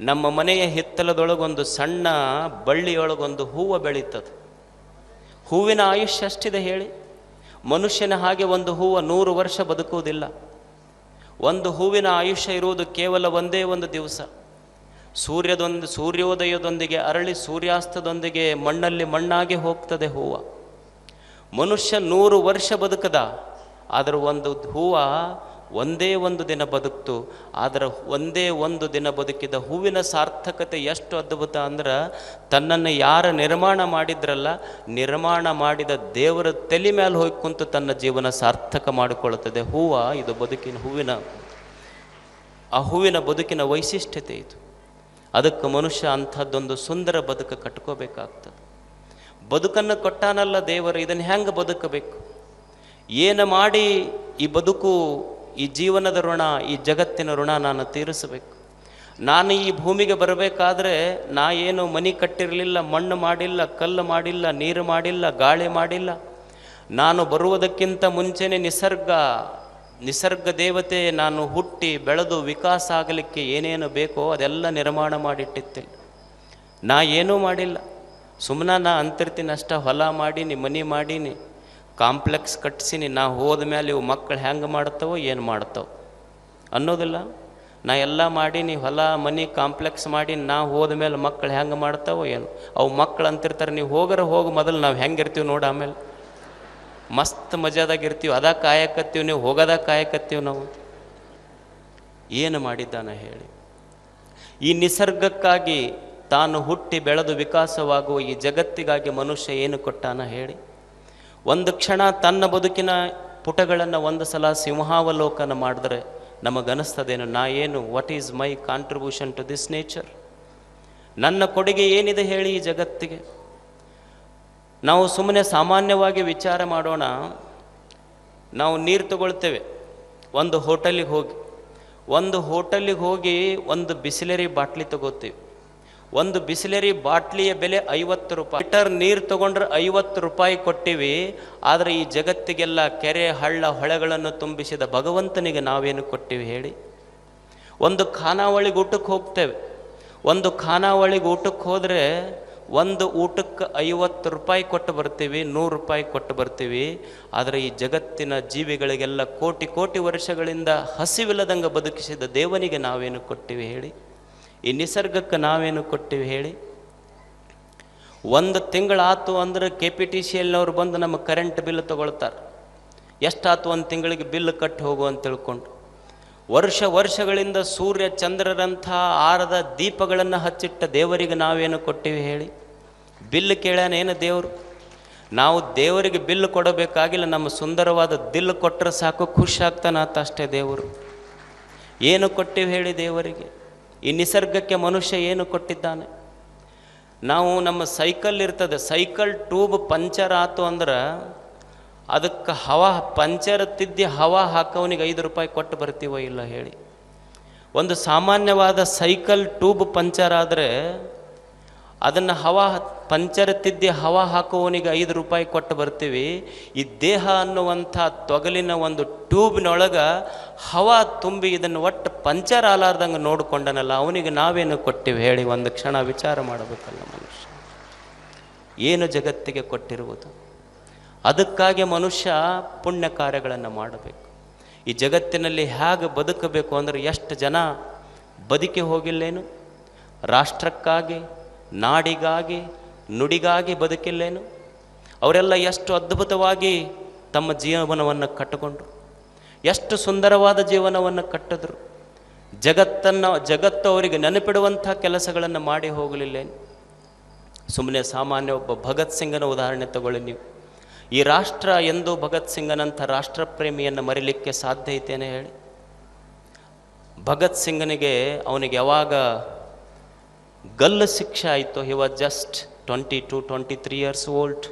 ನಮ್ಮ ಮನೆಯ ಹಿತ್ತಲದೊಳಗೊಂದು ಸಣ್ಣ ಬಳ್ಳಿಯೊಳಗೊಂದು ಹೂವು ಬೆಳೀತದೆ. ಹೂವಿನ ಆಯುಷ್ಯ ಅಷ್ಟಿದೆ ಹೇಳಿ. ಮನುಷ್ಯನ ಹಾಗೆ ಒಂದು ಹೂವು ನೂರು ವರ್ಷ ಬದುಕುವುದಿಲ್ಲ. ಒಂದು ಹೂವಿನ ಆಯುಷ್ಯ ಇರುವುದು ಕೇವಲ ಒಂದೇ ಒಂದು ದಿವಸ. ಸೂರ್ಯದೊಂದು, ಸೂರ್ಯೋದಯದೊಂದಿಗೆ ಅರಳಿ ಸೂರ್ಯಾಸ್ತದೊಂದಿಗೆ ಮಣ್ಣಲ್ಲಿ ಮಣ್ಣಾಗಿ ಹೋಗ್ತದೆ ಹೂವು. ಮನುಷ್ಯ ನೂರು ವರ್ಷ ಬದುಕದ, ಆದರೂ ಒಂದು ಹೂವ ಒಂದೇ ಒಂದು ದಿನ ಬದುಕ್ತು. ಆದರೆ ಒಂದೇ ಒಂದು ದಿನ ಬದುಕಿದ ಹೂವಿನ ಸಾರ್ಥಕತೆ ಎಷ್ಟು ಅದ್ಭುತ ಅಂದ್ರೆ, ತನ್ನನ್ನು ಯಾರು ನಿರ್ಮಾಣ ಮಾಡಿದ್ರಲ್ಲ, ನಿರ್ಮಾಣ ಮಾಡಿದ ದೇವರ ತಲೆ ಮೇಲೆ ಹೋಗಿ ಕುಂತು ತನ್ನ ಜೀವನ ಸಾರ್ಥಕ ಮಾಡಿಕೊಳ್ಳುತ್ತದೆ. ಹೂವ, ಇದು ಬದುಕಿನ ಹೂವಿನ, ಆ ಹೂವಿನ ಬದುಕಿನ ವೈಶಿಷ್ಟ್ಯತೆ ಇದು. ಅದಕ್ಕೆ ಮನುಷ್ಯ ಅಂಥದ್ದೊಂದು ಸುಂದರ ಬದುಕು ಕಟ್ಕೋಬೇಕಾಗ್ತದೆ. ಬದುಕನ್ನು ಕೊಟ್ಟಾನಲ್ಲ ದೇವರು, ಇದನ್ನು ಹೆಂಗೆ ಬದುಕಬೇಕು? ಏನು ಮಾಡಿ ಈ ಬದುಕು ಈ ಜೀವನದ ಋಣ, ಈ ಜಗತ್ತಿನ ಋಣ ನಾನು ತೀರಿಸಬೇಕು. ನಾನು ಈ ಭೂಮಿಗೆ ಬರಬೇಕಾದ್ರೆ ನಾ ಏನು ಮನೆ ಕಟ್ಟಿರಲಿಲ್ಲ, ಮಣ್ಣು ಮಾಡಿಲ್ಲ, ಕಲ್ಲು ಮಾಡಿಲ್ಲ, ನೀರು ಮಾಡಿಲ್ಲ, ಗಾಳಿ ಮಾಡಿಲ್ಲ. ನಾನು ಬರುವುದಕ್ಕಿಂತ ಮುಂಚೆನೆ ನಿಸರ್ಗ ನಿಸರ್ಗ ದೇವತೆ ನಾನು ಹುಟ್ಟಿ ಬೆಳೆದು ವಿಕಾಸ ಆಗಲಿಕ್ಕೆ ಏನೇನು ಬೇಕೋ ಅದೆಲ್ಲ ನಿರ್ಮಾಣ ಮಾಡಿಟ್ಟಿತ್ತಿಲ್ಲ ನಾ ಏನೂ ಮಾಡಿಲ್ಲ. ಸುಮ್ಮನೆ ನಾ ಅಂತಿರ್ತೀನಿ ಅಷ್ಟ, ಹೊಲ ಮಾಡೀನಿ, ಮನೆ ಮಾಡೀನಿ. ಕಾಂಪ್ಲೆಕ್ಸ್ ಕಟ್ಸೀನಿ, ನಾ ಹೋದ ಮೇಲೆ ಇವು ಮಕ್ಕಳು ಹೆಂಗೆ ಮಾಡ್ತಾವೋ ಏನು ಮಾಡ್ತಾವೆ? ಅನ್ನೋದಿಲ್ಲ. ನಾ ಎಲ್ಲ ಮಾಡೀನಿ, ಹೊಲ, ಮನೆ ಕಾಂಪ್ಲೆಕ್ಸ್ ಮಾಡಿ ನಾ ಹೋದ ಮೇಲೆ ಮಕ್ಕಳು ಹೆಂಗೆ ಮಾಡ್ತಾವೋ ಏನು? ಅವು ಮಕ್ಕಳು ಅಂತಿರ್ತಾರೆ, ನೀವು ಹೋಗರ ಹೋಗಿ ಮೊದಲು ನಾವು ಹೆಂಗಿರ್ತೀವಿ ನೋಡಿ ಆಮೇಲೆ. ಮಸ್ತ್ ಮಜಾದಾಗ ಇರ್ತೀವಿ, ಅದ ಕಾಯಕತ್ತೀವಿ ನೀವು, ಹೋಗೋದ ಕಾಯಕತ್ತೀವಿ ನಾವು. ಏನು ಮಾಡಿದ್ದಾನ ಹೇಳಿ. ಈ ನಿಸರ್ಗಕ್ಕಾಗಿ ತಾನು ಹುಟ್ಟಿ ಬೆಳೆದು ವಿಕಾಸವಾಗುವ ಈ ಜಗತ್ತಿಗಾಗಿ ಮನುಷ್ಯ ಏನು ಕೊಟ್ಟಾನ ಹೇಳಿ? ಒಂದು ಕ್ಷಣ ತನ್ನ ಬದುಕಿನ ಪುಟಗಳನ್ನು ಒಂದು ಸಲ ಸಿಂಹಾವಲೋಕನ ಮಾಡಿದ್ರೆ ನಮಗನಿಸ್ತದೇನು, ನಾ ಏನು what is my contribution to this nature ನನ್ನ ಕೊಡುಗೆ ಏನಿದೆ ಹೇಳಿ ಈ ಜಗತ್ತಿಗೆ? ನಾವು ಸುಮ್ಮನೆ ಸಾಮಾನ್ಯವಾಗಿ ವಿಚಾರ ಮಾಡೋಣ. ನಾವು ನೀರು ತಗೊಳ್ತೇವೆ. ಒಂದು ಹೋಟೆಲಿಗೆ ಹೋಗಿ. ಒಂದು ಹೋಟೆಲಿಗೆ ಹೋಗಿ ಒಂದು ಬಿಸಿಲರಿ ಬಾಟ್ಲಿ ತಗೋತೀವಿ. ಒಂದು ಬಿಸಿಲೇರಿ ಬಾಟ್ಲಿಯ ಬೆಲೆ ಐವತ್ತು ರೂಪಾಯಿ. ಲೀಟರ್ ನೀರು ತಗೊಂಡ್ರೆ ಐವತ್ತು ರೂಪಾಯಿ ಕೊಟ್ಟಿವಿ. ಆದರೆ ಈ ಜಗತ್ತಿಗೆಲ್ಲ ಕೆರೆ, ಹಳ್ಳ, ಹೊಳೆಗಳನ್ನು ತುಂಬಿಸಿದ ಭಗವಂತನಿಗೆ ನಾವೇನು ಕೊಟ್ಟಿವಿ ಹೇಳಿ? ಒಂದು ಖಾನಾವಳಿಗೆ ಊಟಕ್ಕೆ ಹೋಗ್ತೇವೆ. ಒಂದು ಖಾನಾವಳಿಗೆ ಊಟಕ್ಕೆ ಹೋದರೆ ಒಂದು ಊಟಕ್ಕೆ ಐವತ್ತು ರೂಪಾಯಿ ಕೊಟ್ಟು ಬರ್ತೀವಿ, ನೂರು ರೂಪಾಯಿ ಕೊಟ್ಟು ಬರ್ತೀವಿ. ಆದರೆ ಈ ಜಗತ್ತಿನ ಜೀವಿಗಳಿಗೆಲ್ಲ ಕೋಟಿ ಕೋಟಿ ವರ್ಷಗಳಿಂದ ಹಸಿವಿಲ್ಲದಂಗೆ ಬದುಕಿಸಿದ ದೇವನಿಗೆ ನಾವೇನು ಕೊಟ್ಟಿವಿ ಹೇಳಿ? ಈ ನಿಸರ್ಗಕ್ಕೆ ನಾವೇನು ಕೊಟ್ಟಿವಿ ಹೇಳಿ? ಒಂದು ತಿಂಗಳಾತು ಅಂದ್ರೆ ಕೆ ಪಿ ಟಿ ಸಿ ಎಲ್ನವ್ರು ಬಂದು ನಮ್ಮ ಕರೆಂಟ್ ಬಿಲ್ ತೊಗೊಳ್ತಾರೆ. ಎಷ್ಟಾತು ಒಂದು ತಿಂಗಳಿಗೆ ಬಿಲ್ ಕಟ್ಟಿ ಹೋಗು ಅಂತ ತಿಳ್ಕೊಂಡು. ವರ್ಷ ವರ್ಷಗಳಿಂದ ಸೂರ್ಯ ಚಂದ್ರರಂಥ ಆರದ ದೀಪಗಳನ್ನು ಹಚ್ಚಿಟ್ಟ ದೇವರಿಗೆ ನಾವೇನು ಕೊಟ್ಟಿವಿ ಹೇಳಿ? ಬಿಲ್ ಕೇಳ್ಯಾನೇನು ದೇವರು? ನಾವು ದೇವರಿಗೆ ಬಿಲ್ ಕೊಡಬೇಕಾಗಿಲ್ಲ, ನಮ್ಮ ಸುಂದರವಾದ ದಿಲ್ ಕೊಟ್ಟರೆ ಸಾಕು, ಖುಷಿ ಆಗ್ತಾನಾತ ಅಷ್ಟೇ ದೇವರು. ಏನು ಕೊಟ್ಟಿವಿ ಹೇಳಿ ದೇವರಿಗೆ? ಈ ನಿಸರ್ಗಕ್ಕೆ ಮನುಷ್ಯ ಏನು ಕೊಟ್ಟಿದ್ದಾನೆ? ನಾವು ನಮ್ಮ ಸೈಕಲ್ ಇರ್ತದೆ, ಸೈಕಲ್ ಟ್ಯೂಬ್ ಪಂಚರ್ ಆತು ಅಂದ್ರೆ ಅದಕ್ಕೆ ಹವಾ, ಪಂಚರ್ ತಿದ್ದಿ ಹವಾ ಹಾಕೋನಿಗೆ ಐದು ರೂಪಾಯಿ ಕೊಟ್ಟು ಬರ್ತೀವೋ ಇಲ್ಲ ಹೇಳಿ. ಒಂದು ಸಾಮಾನ್ಯವಾದ ಸೈಕಲ್ ಟ್ಯೂಬ್ ಪಂಚರ್ ಆದರೆ ಅದನ್ನು ಹವಾ ಪಂಚರ್ ತಿದ್ದಿ ಹವಾ ಹಾಕುವವನಿಗೆ ಐದು ರೂಪಾಯಿ ಕೊಟ್ಟು ಬರ್ತೀವಿ. ಈ ದೇಹ ಅನ್ನುವಂಥ ತೊಗಲಿನ ಒಂದು ಟ್ಯೂಬ್ನೊಳಗೆ ಹವಾ ತುಂಬಿ ಇದನ್ನು ಒಟ್ಟು ಪಂಚರ್ ಆಲಾರ್ದಂಗೆ ನೋಡಿಕೊಂಡನಲ್ಲ, ಅವನಿಗೆ ನಾವೇನು ಕೊಟ್ಟಿವಿ ಹೇಳಿ ಒಂದು ಕ್ಷಣ ವಿಚಾರ ಮಾಡಬೇಕಲ್ಲ ಮನುಷ್ಯ. ಏನು ಜಗತ್ತಿಗೆ ಕೊಟ್ಟಿರುವುದು? ಅದಕ್ಕಾಗಿ ಮನುಷ್ಯ ಪುಣ್ಯ ಕಾರ್ಯಗಳನ್ನು ಮಾಡಬೇಕು. ಈ ಜಗತ್ತಿನಲ್ಲಿ ಹೇಗೆ ಬದುಕಬೇಕು ಅಂದರೆ ಎಷ್ಟು ಜನ ಬದುಕಿ ಹೋಗಿಲ್ಲೇನು? ರಾಷ್ಟ್ರಕ್ಕಾಗಿ ನಾಡಿಗಾಗಿ, ನುಡಿಗಾಗಿ ಬದುಕಿಲ್ಲೇನು? ಅವರೆಲ್ಲ ಎಷ್ಟು ಅದ್ಭುತವಾಗಿ ತಮ್ಮ ಜೀವನವನ್ನು ಕಟ್ಟಿಕೊಂಡ್ರು. ಎಷ್ಟು ಸುಂದರವಾದ ಜೀವನವನ್ನು ಕಟ್ಟಿದ್ರು. ಜಗತ್ತನ್ನು, ಜಗತ್ತು ಅವರಿಗೆ ನೆನಪಿಡುವಂಥ ಕೆಲಸಗಳನ್ನು ಮಾಡಿ ಹೋಗಲಿಲ್ಲೇನು? ಸುಮ್ಮನೆ ಸಾಮಾನ್ಯ ಒಬ್ಬ ಭಗತ್ ಸಿಂಗನ ಉದಾಹರಣೆ ತಗೊಳ್ಳಿ ನೀವು. ಈ ರಾಷ್ಟ್ರ ಎಂದು ಭಗತ್ ಸಿಂಗನಂಥ ರಾಷ್ಟ್ರಪ್ರೇಮಿಯನ್ನು ಮರಿಲಿಕ್ಕೆ ಸಾಧ್ಯ ಐತೇನೆ ಹೇಳಿ. ಭಗತ್ ಸಿಂಗನಿಗೆ ಅವನಿಗೆ ಯಾವಾಗ ಗಲ್ಲು ಶಿಕ್ಷೆ ಆಯಿತು. He was just twenty two twenty three years old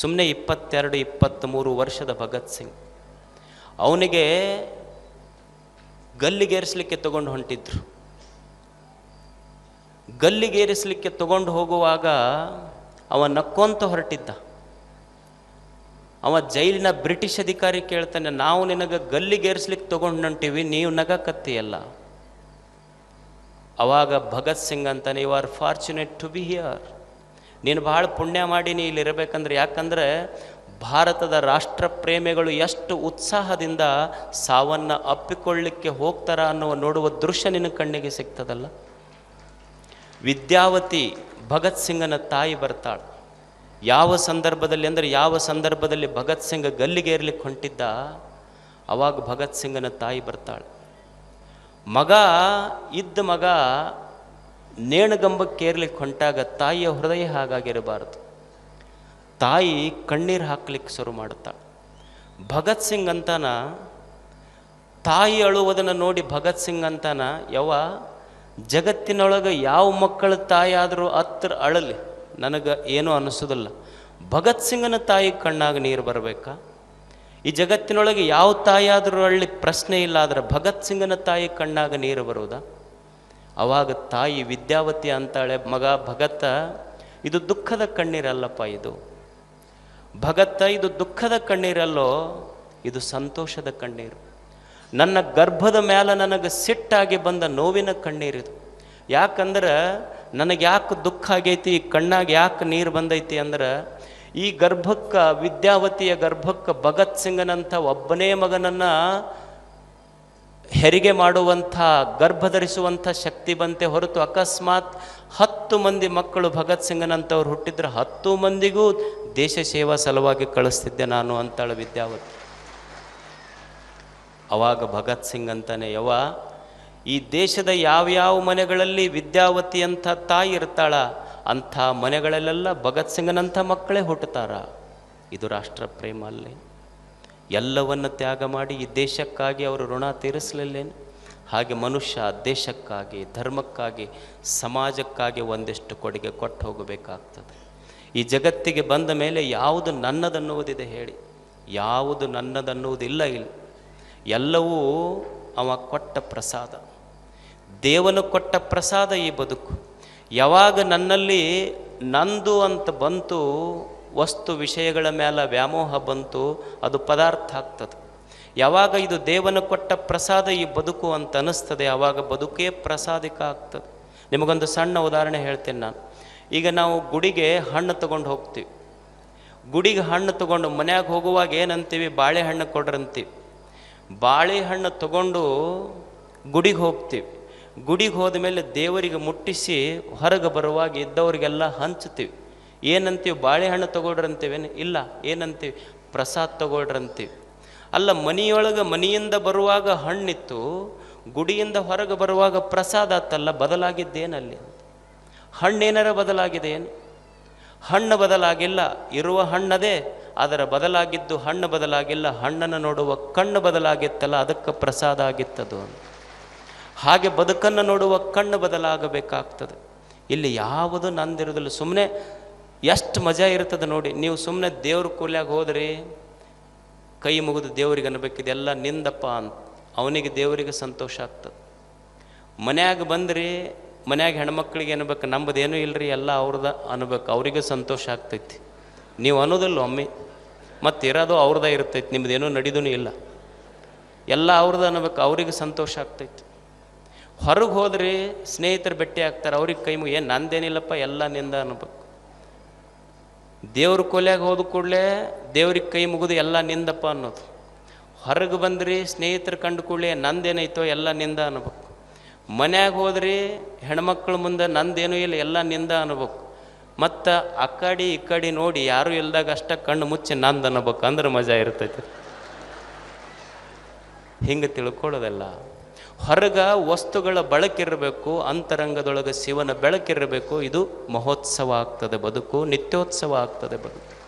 ಸುಮ್ಮನೆ ಇಪ್ಪತ್ತೆರಡು, ಇಪ್ಪತ್ತ್ಮೂರು ವರ್ಷದ ಭಗತ್ ಸಿಂಗ್. ಅವನಿಗೆ ಗಲ್ಲಿಗೇರಿಸಲಿಕ್ಕೆ ತಗೊಂಡು ಹೊಂಟಿದ್ರು. ಗಲ್ಲಿಗೇರಿಸಲಿಕ್ಕೆ ತಗೊಂಡು ಹೋಗುವಾಗ ಅವ ನಕ್ಕೊಂತ ಹೊರಟಿದ್ದ. ಅವ ಜೈಲಿನ ಬ್ರಿಟಿಷ್ ಅಧಿಕಾರಿ ಕೇಳ್ತಾನೆ, ನಾವು ನಿನಗೆ ಗಲ್ಲಿಗೇರಿಸ್ಲಿಕ್ಕೆ ತಗೊಂಡು ಹೊಂಟೀವಿ, ನೀವು ನಗಕತ್ತೀಯಲ್ಲ ಅವಾಗ ಭಗತ್ ಸಿಂಗ್ ಅಂತಾನೆ you are fortunate to be here ನೀನು ಭಾಳ ಪುಣ್ಯ ಮಾಡಿ ನೀ ಇಲ್ಲಿ ಇರಬೇಕಂದ್ರೆ. ಯಾಕಂದರೆ ಭಾರತದ ರಾಷ್ಟ್ರ ಪ್ರೇಮಿಗಳು ಎಷ್ಟು ಉತ್ಸಾಹದಿಂದ ಸಾವನ್ನು ಅಪ್ಪಿಕೊಳ್ಳಿಕ್ಕೆ ಹೋಗ್ತಾರ ಅನ್ನುವ ನೋಡುವ ದೃಶ್ಯ ನಿನ್ನ ಕಣ್ಣಿಗೆ ಸಿಗ್ತದಲ್ಲ? ವಿದ್ಯಾವತಿ ಭಗತ್ ಸಿಂಗನ ತಾಯಿ ಬರ್ತಾಳೆ. ಯಾವ ಸಂದರ್ಭದಲ್ಲಿ ಅಂದರೆ, ಯಾವ ಸಂದರ್ಭದಲ್ಲಿ ಭಗತ್ ಸಿಂಗ್ ಗಲ್ಲಿಗೆ ಏರ್ಲಿಕ್ಕೆ ಹೊಂಟಿದ್ದ? ಅವಾಗ ಭಗತ್ ಸಿಂಗನ ತಾಯಿ ಬರ್ತಾಳೆ. ಮಗ ಇದ್ದ ಮಗ ನೇಣಗಂಬಕ್ಕೇರ್ಲಿಕ್ಕೆ ಹೊಂಟಾಗ ತಾಯಿಯ ಹೃದಯ ಹಾಗಾಗಿರಬಾರದು. ತಾಯಿ ಕಣ್ಣೀರು ಹಾಕ್ಲಿಕ್ಕೆ ಶುರು ಮಾಡುತ್ತಾಳೆ ಭಗತ್ ಸಿಂಗ್ ಅಂತಾನ, ತಾಯಿ ಅಳುವುದನ್ನು ನೋಡಿ ಭಗತ್ ಸಿಂಗ್ ಅಂತಾನ ಯವ ಜಗತ್ತಿನೊಳಗೆ ಯಾವ ಮಕ್ಕಳ ತಾಯಿ ಆದರೂ ಹತ್ರ ಅಳಲಿ, ನನಗೆ ಏನೂ ಅನ್ನಿಸೋದಿಲ್ಲ ಭಗತ್ ಸಿಂಗನ ತಾಯಿ ಕಣ್ಣಾಗ ನೀರು ಬರಬೇಕಾ? ಈ ಜಗತ್ತಿನೊಳಗೆ ಯಾವ ತಾಯಿಯಾದರೂ ಅಲ್ಲಿ ಪ್ರಶ್ನೆ ಇಲ್ಲ, ಆದರೆ ಭಗತ್ ಸಿಂಗನ ತಾಯಿ ಕಣ್ಣಾಗ ನೀರು ಬರುವುದಾ? ಅವಾಗ ತಾಯಿ ವಿದ್ಯಾವತಿ ಅಂತಾಳೆ, ಮಗ ಭಗತ್ತ ಇದು ದುಃಖದ ಕಣ್ಣೀರಲ್ಲಪ್ಪ ಇದು. ಭಗತ್ತ ಇದು ದುಃಖದ ಕಣ್ಣೀರಲ್ಲೋ, ಇದು ಸಂತೋಷದ ಕಣ್ಣೀರು. ನನ್ನ ಗರ್ಭದ ಮೇಲೆ ನನಗೆ ಸಿಟ್ಟಾಗಿ ಬಂದ ನೋವಿನ ಕಣ್ಣೀರಿದು. ಯಾಕಂದ್ರೆ ನನಗೆ ಯಾಕೆ ದುಃಖ ಆಗೈತಿ ಕಣ್ಣಾಗ ಯಾಕೆ ನೀರು ಬಂದೈತಿ ಅಂದ್ರೆ ಈ ಗರ್ಭಕ್ಕೆ, ವಿದ್ಯಾವತಿಯ ಗರ್ಭಕ್ಕೆ ಭಗತ್ ಸಿಂಗನಂಥ ಒಬ್ಬನೇ ಮಗನನ್ನು ಹೆರಿಗೆ ಮಾಡುವಂಥ, ಗರ್ಭಧರಿಸುವಂಥ ಶಕ್ತಿ ಬಂತೆ ಹೊರತು ಅಕಸ್ಮಾತ್ ಹತ್ತು ಮಂದಿ ಮಕ್ಕಳು ಭಗತ್ ಸಿಂಗನಂಥವ್ರು ಹುಟ್ಟಿದ್ರೆ ಹತ್ತು ಮಂದಿಗೂ ದೇಶ ಸೇವಾ ಸಲುವಾಗಿ ಕಳಿಸ್ತಿದ್ದೆ ನಾನು ಅಂತಾಳೆ ವಿದ್ಯಾವತಿ. ಅವಾಗ ಭಗತ್ ಸಿಂಗ್ ಅಂತಾನೆ ಯವ ಈ ದೇಶದ ಯಾವ್ಯಾವ ಮನೆಗಳಲ್ಲಿ ವಿದ್ಯಾವತಿ ಅಂತ ತಾಯಿ ಇರ್ತಾಳ ಅಂಥ ಮನೆಗಳಲ್ಲೆಲ್ಲ ಭಗತ್ ಸಿಂಗನಂಥ ಮಕ್ಕಳೇ ಹುಟ್ಟುತ್ತಾರ. ಇದು ರಾಷ್ಟ್ರ ಪ್ರೇಮ ಅಲ್ಲೇ. ಎಲ್ಲವನ್ನು ತ್ಯಾಗ ಮಾಡಿ ಈ ದೇಶಕ್ಕಾಗಿ ಅವರು ಋಣ ತೀರಿಸಲಿಲ್ಲೇನು? ಹಾಗೆ ಮನುಷ್ಯ ದೇಶಕ್ಕಾಗಿ, ಧರ್ಮಕ್ಕಾಗಿ, ಸಮಾಜಕ್ಕಾಗಿ ಒಂದಿಷ್ಟು ಕೊಡುಗೆ ಕೊಟ್ಟು ಹೋಗಬೇಕಾಗ್ತದೆ. ಈ ಜಗತ್ತಿಗೆ ಬಂದ ಮೇಲೆ ಯಾವುದು ನನ್ನದನ್ನುವುದಿದೆ ಹೇಳಿ. ಯಾವುದು ನನ್ನದನ್ನುವುದಿಲ್ಲ ಇಲ್ಲಿ. ಎಲ್ಲವೂ ಅವ ಕೊಟ್ಟ ಪ್ರಸಾದ. ದೇವನು ಕೊಟ್ಟ ಪ್ರಸಾದ ಈ ಬದುಕು. ಯಾವಾಗ ನನ್ನಲ್ಲಿ ನಂದು ಅಂತ ಬಂತು, ವಸ್ತು ವಿಷಯಗಳ ಮೇಲೆ ವ್ಯಾಮೋಹ ಬಂತು, ಅದು ಪದಾರ್ಥ ಆಗ್ತದೆ. ಯಾವಾಗ ಇದು ದೇವನ ಕೊಟ್ಟ ಪ್ರಸಾದ ಈ ಬದುಕು ಅಂತ ಅನ್ನಿಸ್ತದೆ, ಆವಾಗ ಬದುಕೇ ಪ್ರಸಾದಿಕ ಆಗ್ತದೆ. ನಿಮಗೊಂದು ಸಣ್ಣ ಉದಾಹರಣೆ ಹೇಳ್ತೇನೆ ನಾನು. ಈಗ ನಾವು ಗುಡಿಗೆ ಹಣ್ಣು ತಗೊಂಡು ಹೋಗ್ತೀವಿ. ಗುಡಿಗೆ ಹಣ್ಣು ತಗೊಂಡು ಮನ್ಯಾಗ ಹೋಗುವಾಗ ಏನಂತೀವಿ? ಬಾಳೆಹಣ್ಣು ಕೊಡ್ರಂತೀವಿ. ಬಾಳೆಹಣ್ಣು ತಗೊಂಡು ಗುಡಿಗೆ ಹೋಗ್ತೀವಿ. ಗುಡಿಗೆ ಹೋದ ಮೇಲೆ ದೇವರಿಗೆ ಮುಟ್ಟಿಸಿ ಹೊರಗೆ ಬರುವಾಗ ಇದ್ದವರಿಗೆಲ್ಲ ಹಂಚ್ತೀವಿ ಏನಂತೀವಿ? ಬಾಳೆಹಣ್ಣು ತಗೊಳ್ರಂತೀವೇನು? ಇಲ್ಲ. ಏನಂತೀವಿ? ಪ್ರಸಾದ ತಗೊಳ್ರಂತೀವಿ. ಅಲ್ಲ, ಮನಿಯೊಳಗೆ ಮನೆಯಿಂದ ಬರುವಾಗ ಹಣ್ಣಿತ್ತು, ಗುಡಿಯಿಂದ ಹೊರಗೆ ಬರುವಾಗ ಪ್ರಸಾದ ಆತಲ್ಲ, ಬದಲಾಗಿದ್ದೇನಲ್ಲಿ. ಹಣ್ಣೇನಾರ ಬದಲಾಗಿದೆ ಏನು ಹಣ್ಣು ಬದಲಾಗಿಲ್ಲ, ಇರುವ ಹಣ್ಣದೇ, ಅದರ ಬದಲಾಗಿದ್ದು ಹಣ್ಣು ಬದಲಾಗಿಲ್ಲ, ಹಣ್ಣನ್ನು ನೋಡುವ ಕಣ್ಣು ಬದಲಾಗಿತ್ತಲ್ಲ, ಅದಕ್ಕೆ ಪ್ರಸಾದ ಆಗಿತ್ತದು ಅಂತ. ಹಾಗೆ ಬದುಕನ್ನು ನೋಡುವ ಕಣ್ಣು ಬದಲಾಗಬೇಕಾಗ್ತದೆ. ಇಲ್ಲಿ ಯಾವುದು ನಂದಿರೋದಿಲ್ಲ ಸುಮ್ಮನೆ ಎಷ್ಟು ಮಜಾ ಇರ್ತದೆ ನೋಡಿ. ನೀವು ಸುಮ್ಮನೆ ದೇವ್ರ ಕೂಲ್ಯಾಗ ಹೋದ್ರಿ ಕೈ ಮುಗಿದು ದೇವರಿಗೆ ಅನ್ಬೇಕು ಇದೆಲ್ಲ ನಿಂದಪ್ಪ ಅಂತ. ಅವನಿಗೆ ದೇವರಿಗೆ ಸಂತೋಷ ಆಗ್ತದೆ. ಮನ್ಯಾಗ ಬಂದ್ರಿ ಮನ್ಯಾಗ ಹೆಣ್ಮಕ್ಳಿಗೆ ಅನ್ಬೇಕು. ನಂಬದೇನೂ ಇಲ್ಲರಿ ಎಲ್ಲ ಅವ್ರದ ಅನ್ಬೇಕು. ಅವರಿಗೆ ಸಂತೋಷ ಆಗ್ತೈತಿ. ನೀವು ಅನ್ನೋದಿಲ್ಲ ಒಮ್ಮೆ. ಮತ್ತು ಇರೋದು ಅವ್ರದ ಇರ್ತೈತಿ. ನಿಮ್ದೇನೂ ನಡೀದೂ ಇಲ್ಲ. ಎಲ್ಲ ಅವ್ರದ್ದು ಅನ್ಬೇಕು. ಅವ್ರಿಗೆ ಸಂತೋಷ ಆಗ್ತೈತಿ. ಹೊರಗೆ ಹೋದ್ರಿ ಸ್ನೇಹಿತರು ಭೇಟಿ ಆಗ್ತಾರೆ, ಅವ್ರಿಗೆ ಕೈ ಮುಗಿ ಏನು ನಂದೇನಿಲ್ಲಪ್ಪ, ಎಲ್ಲ ನಿಂದ ಅನ್ಬೇಕು ದೇವ್ರ ಕೊಲೆಯಾಗ ಹೋದ ಕೂಡಲೇ ದೇವ್ರಿಗೆ ಕೈ ಮುಗಿದು, ಎಲ್ಲ ನಿಂದಪ್ಪ ಅನ್ನೋದು. ಹೊರಗೆ ಬಂದ್ರಿ ಸ್ನೇಹಿತರು ಕಂಡು ಕೂಡಲೇ, ನಂದೇನೈತೋ, ಎಲ್ಲ ನಿಂದ ಅನ್ಬೇಕು ಮನ್ಯಾಗ ಹೋದ್ರಿ ಹೆಣ್ಮಕ್ಳ ಮುಂದೆ, ನಂದೇನೂ ಇಲ್ಲ, ಎಲ್ಲ ನಿಂದ ಅನ್ಬೇಕು ಮತ್ತು ಆ ಕಡೆ ನೋಡಿ, ಯಾರೂ ಇಲ್ದಾಗ ಅಷ್ಟ ಕಣ್ಣು ಮುಚ್ಚಿ, ನಂದು ಅನ್ಬೇಕು ಅಂದ್ರೆ ಮಜಾ ಇರ್ತೈತೆ. ಹಿಂಗೆ ತಿಳ್ಕೊಳ್ಳೋದಲ್ಲ. ಹೊರಗ ವಸ್ತುಗಳ ಬಳಕಿರಬೇಕು ಅಂತರಂಗದೊಳಗೆ ಶಿವನ ಬೆಳಕಿರಬೇಕು ಇದು ಮಹೋತ್ಸವ ಆಗ್ತದೆ ಬದುಕು ನಿತ್ಯೋತ್ಸವ ಆಗ್ತದೆ ಬದುಕು.